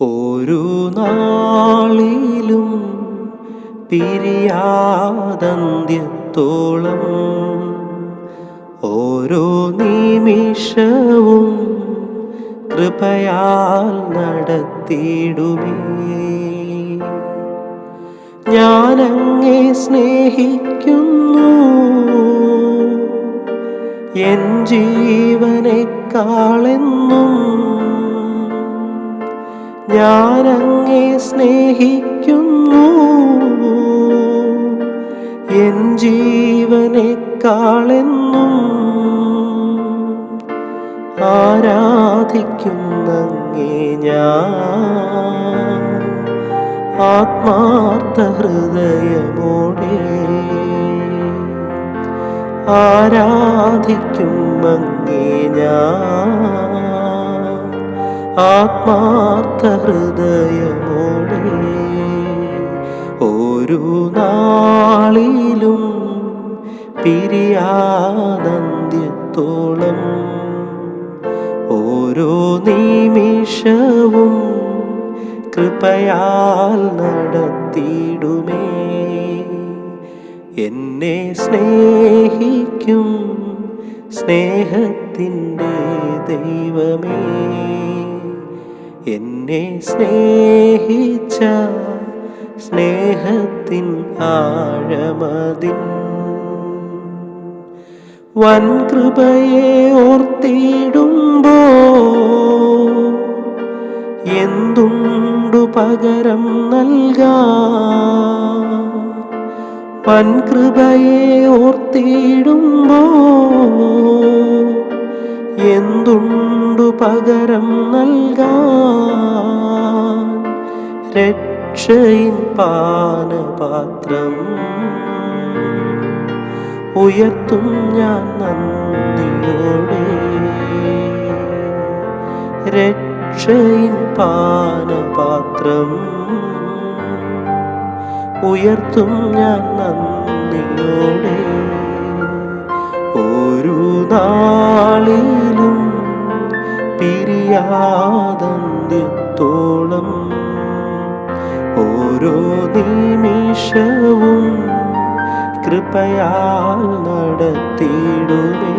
ഒരു നാളിലും പിരിയാതന്ത്യത്തോളം ഓരോ നിമിഷവും കൃപയാൽ നടത്തിയിടുമേ. ഞാനങ്ങെ സ്നേഹിക്കുന്നു. എൻ ജീവനേക്കാളെന്നും ഞാനങ്ങെ സ്നേഹിക്കുന്നു. എൻ ജീവനേക്കാളെന്നും ആരാധിക്കുന്നങ്ങേ ഞാൻ. ആത്മാർത്ഥ ഹൃദയമോടെ ആരാധിക്കും അങ്ങേ ഞാൻ. ആത്മാർത്ഥ ഹൃദയമോടെ ഒരു നാളിലും പിരിയാനന്ദ്യത്തോളം ഓരോ നിമിഷവും കൃപയാൽ നടത്തിയിടുമേ. എന്നെ സ്നേഹിക്കും സ്നേഹത്തിന്റെ ദൈവമേ. എന്നെ സ്നേഹിച്ച സ്നേഹത്തിൻ ആഴമതിൻ വൻ കൃപയെ ഓർത്തിടുമ്പോ എന്തുണ്ടു പകരം നൽകാ? വൻ കൃപയെ ഓർത്തിടുമ്പോ എന്തുണ്ടു പകരം പാനപാത്രം. ഉയർത്തും ഞാൻ നന്ദിയോടെ. രക്ഷയിൻ പാനപാത്രം. ഉയർത്തും ഞാൻ നന്ദിയോടെ. പിരിയാതന്ത്യത്തോളം ഓരോ നിമിഷവും കൃപയാൽ നടത്തിയിടുമേ.